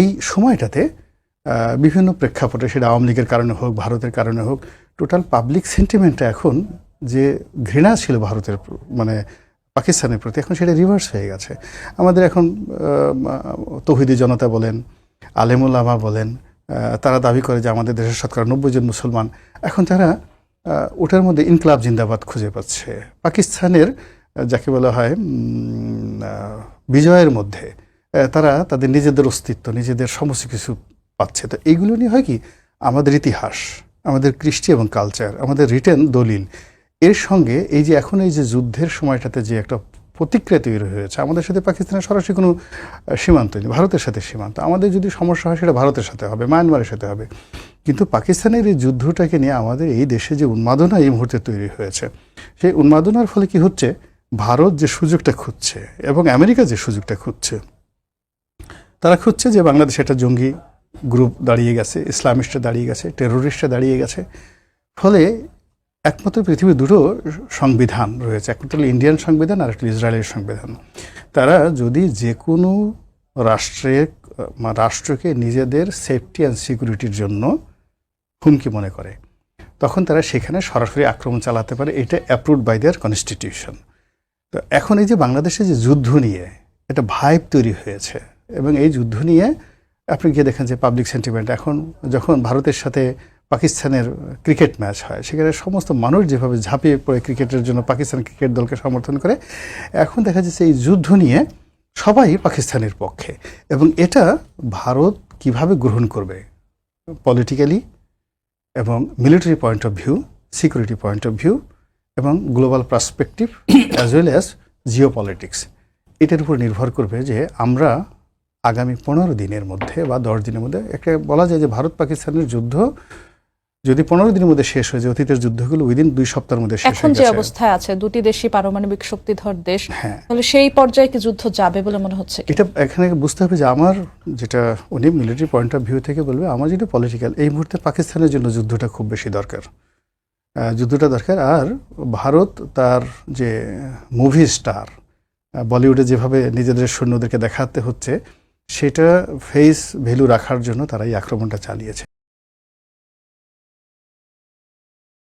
এই সময়টাতে বিভিন্ন প্রেক্ষাপটে, সেটা আওয়ামী লীগের কারণে হোক, ভারতের কারণে হোক টোটাল পাবলিক সেন্টিমেন্টটা এখন যে ঘৃণা ছিল ভারতের মানে পাকিস্তানের প্রতি, এখন সেটা রিভার্স হয়ে গেছে। আমাদের এখন তৌহিদি জনতা বলেন, আলেমুল আমা বলেন তারা দাবি করে যে আমাদের দেশের শতকরা নব্বই জন মুসলমান, এখন তারা ওটার মধ্যে ইনকলাব জিন্দাবাদ খুঁজে পাচ্ছে। পাকিস্তানের, যাকে বলা হয় বিজয়ের মধ্যে তারা তাদের নিজেদের অস্তিত্ব, নিজেদের সমস্ত কিছু পাচ্ছে। তো এইগুলো নিয়ে হয় কি? আমাদের ইতিহাস, আমাদের কৃষ্টি এবং কালচার আমাদের রিটেন দলিল, এর সঙ্গে এই যে এখন এই যে যুদ্ধের সময়টাতে যে একটা প্রতিক্রিয়া তৈরি হয়েছে, আমাদের সাথে পাকিস্তানের সরাসরি কোনো সীমান্ত নেই, ভারতের সাথে সীমান্ত। আমাদের যদি সমস্যা হয়, সেটা ভারতের সাথে হবে, মায়ানমারের সাথে হবে। কিন্তু পাকিস্তানের এই যুদ্ধটাকে নিয়ে আমাদের এই দেশে যে উন্মাদনা এই মুহূর্তে তৈরি হয়েছে, সেই উন্মাদনার ফলে কি হচ্ছে? ভারত যে সুযোগটা খুঁজছে এবং আমেরিকা যে সুযোগটা খুঁজছে তারা খুঁজছে যে বাংলাদেশে একটা জঙ্গি গ্রুপ দাঁড়িয়ে গেছে, ইসলামিস্টরা দাঁড়িয়ে গেছে, টেরোরিস্টরা দাঁড়িয়ে গেছে। ফলে একমাত্র পৃথিবীর দুটো সংবিধান রয়েছে একমাত্র ইন্ডিয়ান সংবিধান আর একটা ইসরায়েলের সংবিধান। তারা যদি যে কোনো রাষ্ট্রের রাষ্ট্রকে নিজেদের সেফটি অ্যান্ড সিকিউরিটির জন্য হুমকি মনে করে, তখন তারা সেখানে সরাসরি আক্রমণ চালাতে পারে। এটা অ্যাপ্রুভড বাই দেয়ার কনস্টিটিউশন তো এখন এই যে বাংলাদেশে যে যুদ্ধ নিয়ে একটা ভাইব তৈরি হয়েছে এবং এই যুদ্ধ নিয়ে আপনি গিয়ে দেখেন যে পাবলিক সেন্টিমেন্ট এখন যখন ভারতের সাথে পাকিস্তানের ক্রিকেট ম্যাচ হয়, সেখানে সমস্ত মানুষ যেভাবে ঝাঁপিয়ে পড়ে ক্রিকেটের জন্য পাকিস্তান ক্রিকেট দলকে সমর্থন করে, এখন দেখা যাচ্ছে এই যুদ্ধ নিয়ে সবাই পাকিস্তানের পক্ষে। এবং এটা ভারত কীভাবে গ্রহণ করবে? পলিটিক্যালি এবং military point of view security point of view এবং global perspective as well as geopolitics এটার উপর নির্ভর করবে যে আমরা আগামী পনেরো দিনের মধ্যে বা দশ দিনের মধ্যে একটা বলা যায় যে ভারত পাকিস্তানের যুদ্ধ যদি পনেরো দিনের মধ্যে শেষ হয়ে যায় অতীতের যুদ্ধগুলো উইদিন দুই সপ্তাহের মধ্যে শেষ এখন যে অবস্থায় আছে দুটি দেশই পারমাণবিক শক্তিধর দেশ হ্যাঁ। তাহলে সেই পর্যায়ে কি যুদ্ধ যাবে বলে মনে হচ্ছে? এটা এখানে বুঝতে হবে যে আমার যেটা উনি মিলিটারি পয়েন্ট অফ ভিউ থেকে বলবে আমার যেটা পলিটিক্যাল এই মুহূর্তে পাকিস্তানের জন্য যুদ্ধটা খুব বেশি দরকার। যুদ্ধটা দরকার। আর ভারত তার যে মুভি স্টার বলিউডে যেভাবে নিজেদের সৈন্যদেরকে দেখাতে হচ্ছে সেটা ফেস ভ্যালু রাখার জন্য তারা এই আক্রমণটা চালিয়েছে।